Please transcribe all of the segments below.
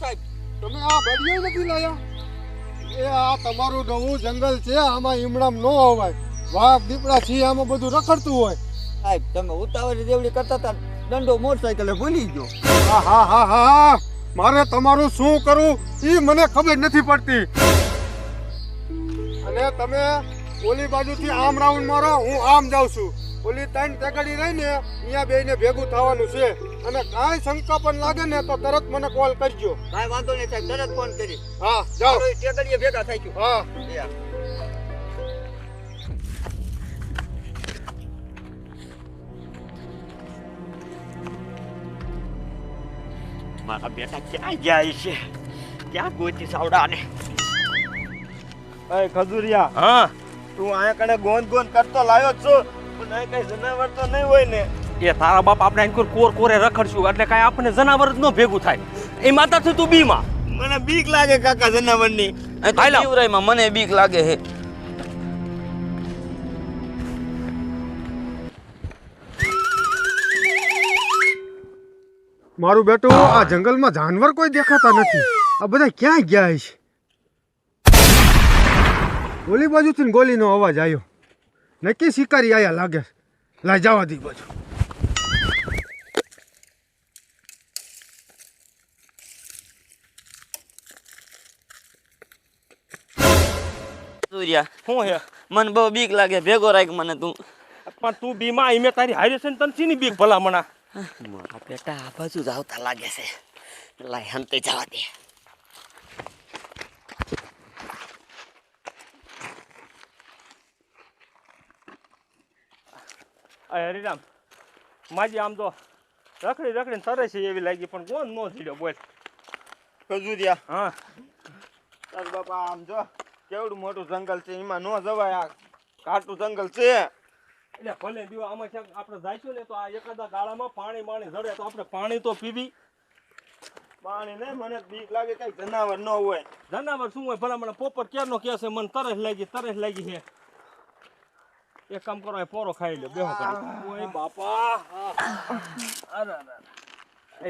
સાહેબ તમે આ બળીઓ નથી લાયા? એ આ તમારું નવું જંગલ છે આમાં ઈમડામ ન હોવાય. વાઘ દીપડા છે આમાં બધું રખડતું હોય. સાહેબ તમે ઉતાવળી દેવડી કરતા હતા દંડો મોટરસાયકલે ભૂલી ગયો. હા હા હા હા. મારે તમારું શું કરવું એ મને ખબર નથી પડતી. અને તમે ઓલી બાજુથી આમ રાઉન્ડ મારો હું આમ જાઉં છું. ઓલી ત્રણ ટેકડી રહીને અહીંયા બેયને ભેગું થવાનું છે. અને કાંઈ શંકા પણ લાગે ને તો તરત મને કોલ કરજો. કાંઈ વાંધો નહીં સાહેબ તરત ફોન કરી. હા જાઓ. ચાલો ભેગા થઈ ગયું. હા. મારા બેટા ક્યાં જાય છે? ક્યાં ગોતી સાવડાને? અય ખજુરિયા હા. તું આયા કણે ગોંદ ગોંદ કરતો લાવ્યો છું. પણ અહીં કઈ જનાવર તો નહીં હોય ને. એ તારા બાપ આપણે આંકુર કોર કોરે રખડશું એટલે કાંઈ આપણને જનાવર જ ન ભેગું થાય. એ માતાથી તું બીમાં. મને બીક લાગે કાકા જનાવરની. આવ. મને બીક લાગે હે. મારું બેટું આ જંગલમાં જાનવર કોઈ દેખાતા નથી. આ બધા ક્યાં ગયા છે ગોલી બાજુથી ને ગોલીનો અવાજ આવ્યો. નક્કી શિકારી આયા લાગે લાઈ જવા દી બાજુ સૂર્યા હું હે? મને બહુ બીક લાગે ભેગો રાખ મને તું. પણ તું બીમાં ઈમે તારી હારે છે ને તને સીની બીક ભલામણા? મારા બેટા આ બાજુ જ આવતા લાગે છે. લાય હંતે જવા દે. હરિરામ માજી આમ તો રખડી રખડીને તરે છે એવી લાગી પણ કોણ નો થયો બોલ. ખજુરિયા. હા. તાર બાપા આમ જો કેવડું મોટું જંગલ છે એમાં નો જવાય આ કાટું જંગલ છે. એટલે ભલે દીવા આમાં ક્યાંક આપણે જાઈશું ને તો આ એકાદા ગાળામાં પાણી પાણી જડે તો આપણે પાણી તો પીવી. પાણી નહીં મને બીક લાગે કઈ જનાવર ન હોય. જનાવર શું હોય ભલા મને પોપર ક્યારનો કહે છે મને તરસ લાગી તરસ લાગી છે. એક કામ કરો એ પોરો ખાઈ લે બેહો કરી ઓય બાપા. અરે અરે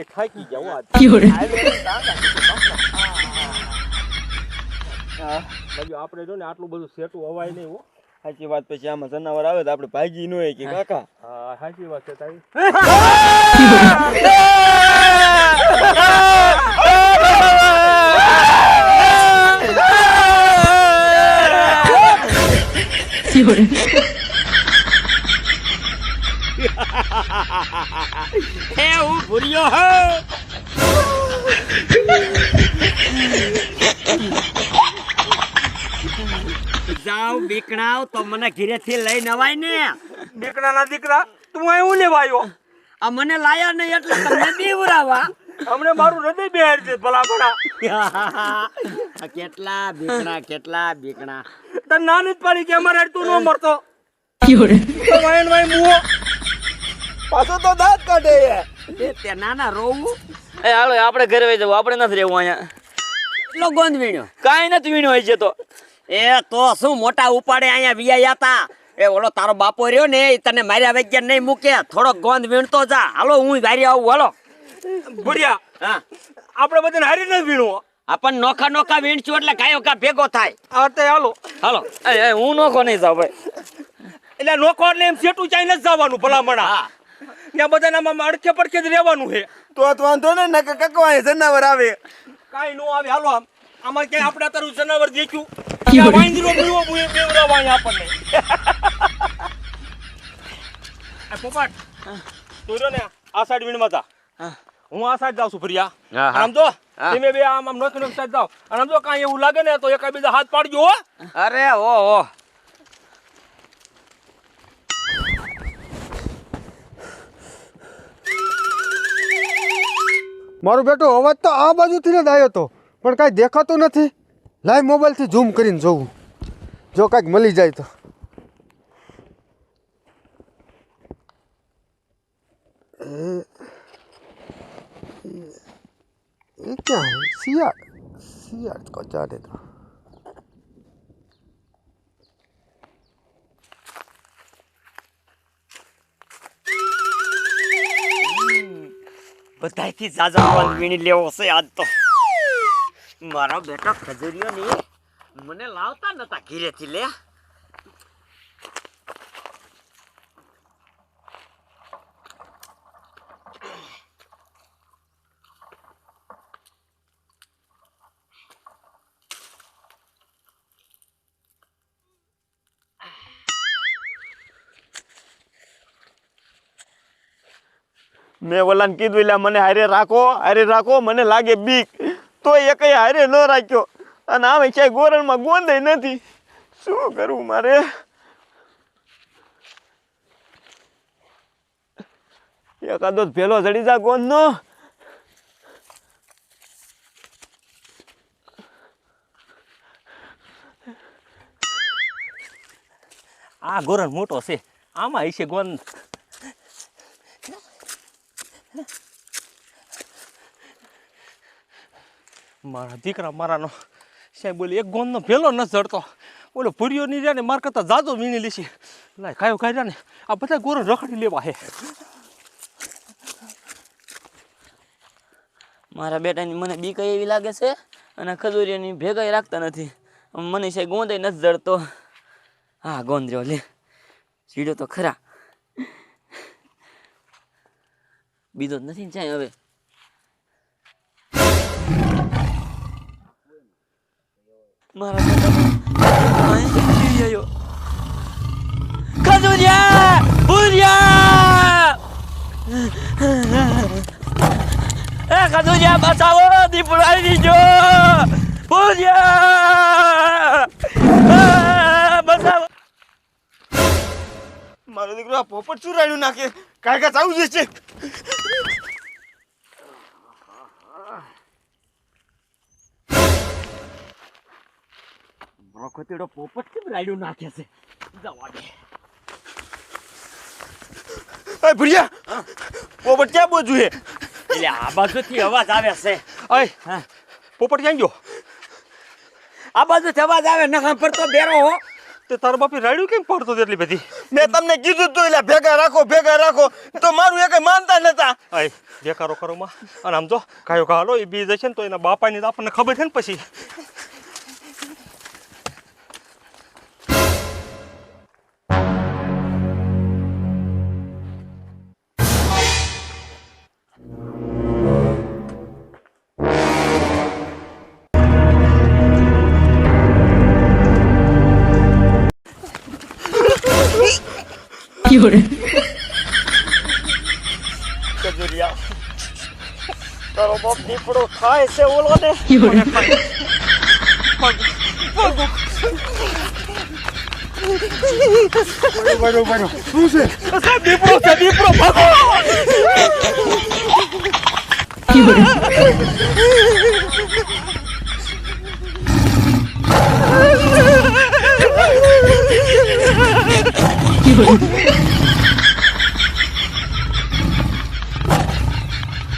એ થાકી આજ. હા બાજુ આપણે જો ને આટલું બધું સેટું હવાય નહીં હો. સાચી વાત પછી આમાં જનાવર આવે તો આપણે ભાગી ન હોય કે કાકા. હા સાચી વાત છે તારી. હે હું ભૂર્યો હો જાવ બીકણાવ તો મને ઘીરેથી લઈ નવાય ને. દીકરાના દીકરા તું અહીં હું લેવા આવ્યો આ મને લાયા નહીં એટલે તમને બીવરાવા અમને મારું હૃદય બેહાર છે ભલા કેટલા બીકણા કેટલા બીકણા. તને નાની જ પાડી કે અમારે તું ન મરતો. તો વાયન વાય મુઓ પાછો તો દાંત કાઢે એ. તે નાના રોવું. એ હાલો આપણે ઘરે વઈ જવું. આપણે નથી રહેવું અહીંયા. એટલો ગોંદ વીણ્યો. કાંઈ નથી વીણ્યો હોય છે તો. એ તો શું મોટા ઉપાડે અહીંયા વિયા હતા એ ઓલો તારો બાપો રહ્યો ને એ તને માર્યા વગર નહીં મૂકે. થોડો ગોંદ વીણતો જા. હાલો હું વારી આવું હાલો. ભૂરિયા હા. આપણે બધાને હારી નથી વીણવો. આપણ નોખા નોખા વીણશું એટલે કાયો કા ભેગો થાય. આ તે હાલો. હાલો. એ, હું નોખો નહીં જાઉં ભાઈ. એટલે નોખો એટલે એમ સેટું ચાઈને જ જવાનું ભલામણા. હા. ત્યાં બધાના અડખે પડખે જ રહેવાનું છે. તો તો વાંધો ને નકર કકવાય જનાવર આવે. કાંઈ નો આવે હાલો આમ. આમાં ક્યાંય આપણે તારું જનાવર દેખ્યું? ત્યાં વાંદરો બીવો બુએ બેવડાવવા આપણને. આ પોપટ તું રહ્યો ને આ સાઈડ વીણમાં જા. હું. આ સાઈડ જાઉં છું ફરિયા. આમ તો તમે બે આમ આમ નોખી નોખી સાઈડ જાઓ. અને આમ તો કાંઈ એવું લાગે ને તો એકાબીજા હાથ પાડજો હો. અરે ઓ ઓ. મારું બેટું અવાજ તો આ બાજુથી જ આવ્યો હતો પણ કાંઈ દેખાતું નથી. લાઈ મોબાઈલથી ઝૂમ કરીને જોવું જો કાંઈક મળી જાય તો. એ- ક્યાં? શિયાળ. શિયાળ કો તો. બધાયથી જાજા ગોંદ વીણી લેવો છે આજ તો. મારા બેટા ખજૂરીઓ ની મને લાવતા નતા ઘીરેથી, લે. મેં ઓલાને કીધું એટલે મને હારે રાખો હારે રાખો, મને લાગે બીક. તો એ કઈ હારે ન રાખ્યો. અને આમે ક્યાંય ગોરણમાં ગોંદે નથી. શું કરવું મારે? એકાદો ભેલો ચડી જા ગોંદનો. આ ગોરણ મોટો છે. આમાં હશે ગોન મારા દીકરા મારાનો. સાહેબ બોલે, એક ગોંદનો ભેલો ન જડતો. બોલો, ભૂરીઓ ની રહ્યા ને, માર કરતા જાજો વીણી લેશે. લાય, કાયો કાઢ્યા ને, આ બધા ગોરો રખડી લેવા હે. મારા બેટાની મને બીક એવી લાગે છે અને ખજૂરીઓની ભેગાઈ રાખતા નથી. મને છે ગોંદે નથી જડતો. હા, ગોંદર્યો, લે. સીડો તો ખરા. બીજો જ નથી ને હવે? મારા બેટા ખજૂરિયા ભૂરિયા એ ખજૂરિયા બચાવો, દીપડો આવી દીજો ભૂરિયા બચાવો. મારો દીકરો આ પોપટ ચુરાડ્યું નાખે. કાંઈ કાંઈ આવું જશે વખતેડો પોપટ કેમ રાડ્યું નાખે છે. જવા દે અય ભુરિયા પોપટ ક્યાં બોજુ હે? એટલે આ બાજુથી અવાજ આવે છે. અય પોપટ ક્યાં ગયો? આ બાજુથી અવાજ આવે નખા પર તો બેરો હો. તે તાર બાપી રાડ્યું કેમ પડતો એટલી બધી? મેં તમને કીધું તું એટલે ભેગા રાખો ભેગા રાખો. તો મારું એક માનતા નતા. અય દેખારો કરો માં. અને આમ જો કાયો કાલો એ બી જશે ને તો એના બાપાની તો આપણને ખબર છે ને પછી. કજુરિયા તારો બાપ દીપડો ખાય છે ઓલો ને બરો બરો શું છે દીપડો છે દીપડો ભાગો 哈哈哈